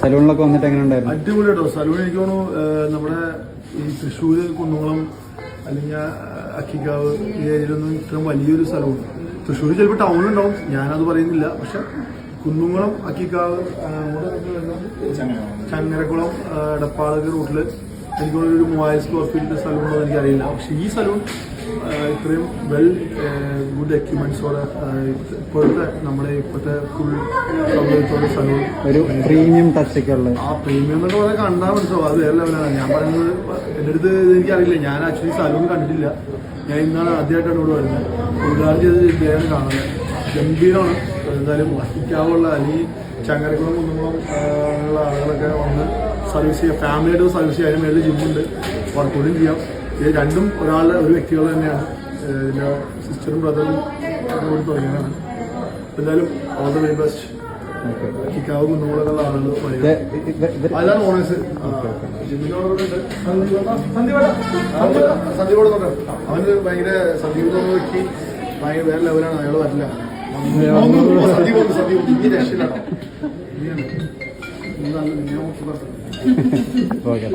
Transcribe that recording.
സലൂണിലൊക്കെ വന്നിട്ട് എങ്ങനെ ഉണ്ടായിരുന്നു? അടിപൊളി കേട്ടോ സലൂൺ എനിക്ക് തോന്നുന്നു നമ്മുടെ ഈ തൃശ്ശൂര് കുന്നുകുളം അല്ലെങ്കിൽ അക്കിക്കാവ് ഈ ഏരിയയിലൊന്നും ഇത്രയും വലിയൊരു സലൂൺ. തൃശ്ശൂർ ചിലപ്പോൾ ടൗണിലുണ്ടാവും ഞാനത് പറയുന്നില്ല. പക്ഷെ കുന്നുംകുളം അക്കിക്കാവ് ചങ്ങരക്കുളം ആ, എടപ്പാളൊക്കെ റൂട്ടിൽ എനിക്ക് ഒരു മൂവായിരം സ്ക്വയർ ഫീറ്റിന്റെ സലൂൺ ഉള്ളത് എനിക്കറിയില്ല. പക്ഷേ ഈ സ്ഥലവും ഇത്രയും വെൽ ഗുഡ് എക്യുപ്മെന്റ്സോടെ ഇപ്പോഴത്തെ നമ്മുടെ ഇപ്പോഴത്തെ ഫുൾ സൗകര്യത്തോടെ സ്ഥലവും ഒരു പ്രീമിയം ടച്ചൊക്കെയുള്ള ആ പ്രീമിയം എന്നൊക്കെ പറഞ്ഞാൽ കണ്ടാൽ മനസ്സിലാവും. അത് വേറെ ലെവലാണ് ഞാൻ പറയുന്നത് എന്റെ അടുത്ത് എനിക്കറിയില്ല. ഞാൻ ആക്ച്വലി സ്ഥലവും കണ്ടിട്ടില്ല. ഞാൻ ഇന്നാണ് ആദ്യമായിട്ടാണ് ഇവിടെ വരുന്നത്. ഉദ്ഘാടനം ചെയ്ത് ഇദ്ദേഹം കാണുന്നത്. ഗംഭീരമാണ്. എന്തായാലും വഹിക്കാവുള്ള അല്ലെങ്കിൽ ചങ്ങരക്കുളം കുന്നുമ്പം ഉള്ള ആളുകളൊക്കെ വന്ന് സർവീസ് ചെയ്യാം. ഫാമിലിയായിട്ട് സർവീസ് ചെയ്യാം. അതിന് മേളിൽ ജിമ്മുണ്ട് വർക്കൗട്ടും ചെയ്യാം. ഇത് രണ്ടും ഒരാളുടെ ഒരു വ്യക്തികൾ തന്നെയാണ്. ഇതിന്റെ സിസ്റ്ററും ബ്രദറും കൂടി തുടങ്ങിയതാണ്. എന്തായാലും ഓൾ ദ വെരി ബെസ്റ്റ് കിക്കാവ് ആളുകൾ അതാണ് ഓണേഴ്സ് സന്ദീപ് അവന് ഭയങ്കര സന്ദീപ് എന്ന് പറഞ്ഞ വ്യക്തി ഭയങ്കര വേറെ ലെവലാണ് അയാൾ വരില്ല. സന്ദീപ് ഉണ്ട് സന്ദീപ് ഈ രക്ഷയിലാണോ ഓക്കെ.